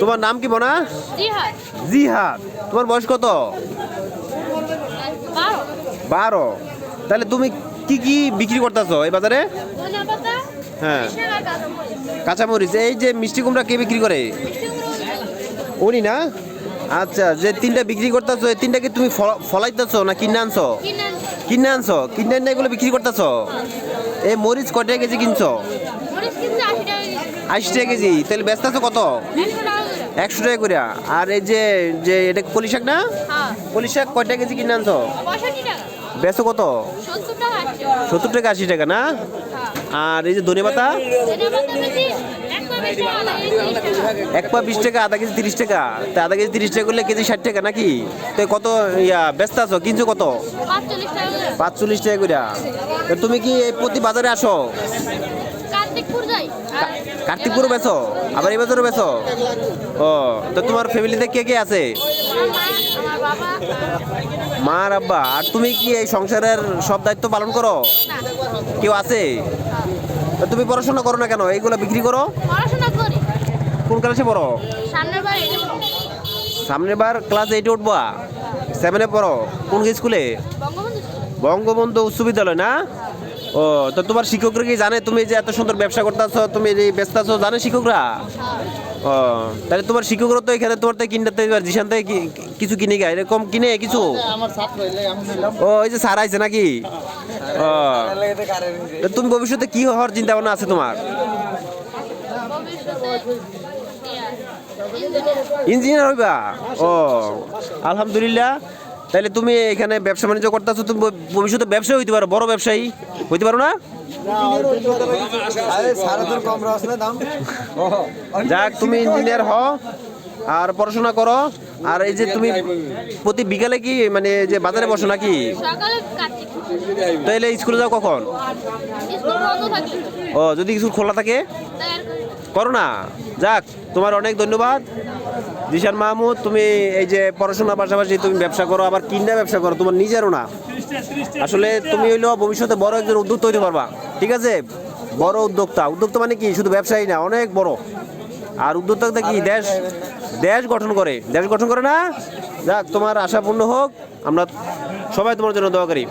তোমার নাম কি মনা? জিহাদ। তোমার বয়স কত? বারো। তাহলে তুমি কি কি বিক্রি করতেছো এই বাজারে? হ্যাঁ। কাঁচামরিচ। এই যে মিষ্টি কুমড়া কে বিক্রি করে? উনি। না? আচ্ছা যে তিনটা বিক্রি করতেছো এই তিনটা কি তুমি ফল- ফলাইতেছো না কিনে আনছো? কিনে আনছি। কিনে আনছো? কিনে আনে এগুলো বিক্রি করতেছো? এই মরিচ কয় টাকা কেজি কিনছো? আশি টাকা কেজি। আশি টাকা কেজি। তাহলে ব্যস্ত আছো কত? একশো টাকা করে আর এই যে যে এটা কলি শাক না? হ্যাঁ। কলি শাক কয় টাকা কেজি কিনে আনছো? বেচো কত? সত্তর টাকা আশি টাকা। না? হ্যাঁ। আর এই যে ধনে পাতা? এক পা বেশি টাকা। আধা কেজি তিরিশ টাকা। তা আধা কেজি তিরিশ টাকা করলে কেজি ষাট টাকা নাকি? তো কত ইয়া ব্যস্ত আছো? কিনছো কত? পাঁচচল্লিশ টাকা করে। তুমি কি এই প্রতি বাজারে আসো? কার্তিকপুর কার্তিকপুরও আবার এই বাজারও বেছো ও তো তোমার ফ্যামিলিতে কে কে আছে? মা আর আব্বা আর তুমি কি এই সংসারের সব দায়িত্ব পালন করো? কেউ আছে? তুমি পড়াশোনা করো না কেন? এইগুলো বিক্রি করো? কোন ক্লাসে পড়ো? সামনের বার ক্লাস এইটে উঠবা? সেভেনে পড়ো? কোন স্কুলে বঙ্গবন্ধু উচ্চ বিদ্যালয় না? ও, তো তোমার শিক্ষকরা কি জানে তুমি যে এত সুন্দর ব্যবসা তুমি ব্যস্ত আছো, জানে শিক্ষকরা? ও, তাহলে তোমার শিক্ষকরা তো এখানে তোমার কিনতে এবার জিসান কিছু কিনে গা এরকম কিনে কিছু? ও যে সার আইছে নাকি? ও তুমি ভবিষ্যতে কি হওয়ার চিন্তা ভাবনা আছে তোমার? ইঞ্জিনিয়ার হইবা? ও, আলহামদুলিল্লাহ। তাহলে তুমি এখানে ব্যবসা বাণিজ্য করতেছো তুমি ভবিষ্যতে ব্যবসায়ী হইতে পারো বড় ব্যবসায়ী হইতে পারো না? যাক তুমি ইঞ্জিনিয়ার হও আর পড়াশোনা করো আর এই যে তুমি প্রতি বিকালে কি মানে যে বাজারে বসো নাকি? সকালে তাহলে স্কুলে যাও কখন? ও যদি স্কুল খোলা থাকে? করি। না যাক, তোমার অনেক ধন্যবাদ। জিশান মাহমুদ, তুমি এই যে পড়াশোনার পাশাপাশি তুমি ব্যবসা করো, আবার কিনা ব্যবসা করো, তোমার নিজেরও না। আসলে তুমি হইল ভবিষ্যতে বড় একজন উদ্যোক্তা হইতে পারবা। ঠিক আছে? বড় উদ্যোক্তা। উদ্যোক্তা মানে কি? শুধু ব্যবসায়ী না, অনেক বড়। আর উদ্যোক্তা কি? দেশ দেশ গঠন করে। দেশ গঠন করে না? যাক, তোমার আশা পূর্ণ হোক। আমরা সবাই তোমার জন্য দোয়া করি।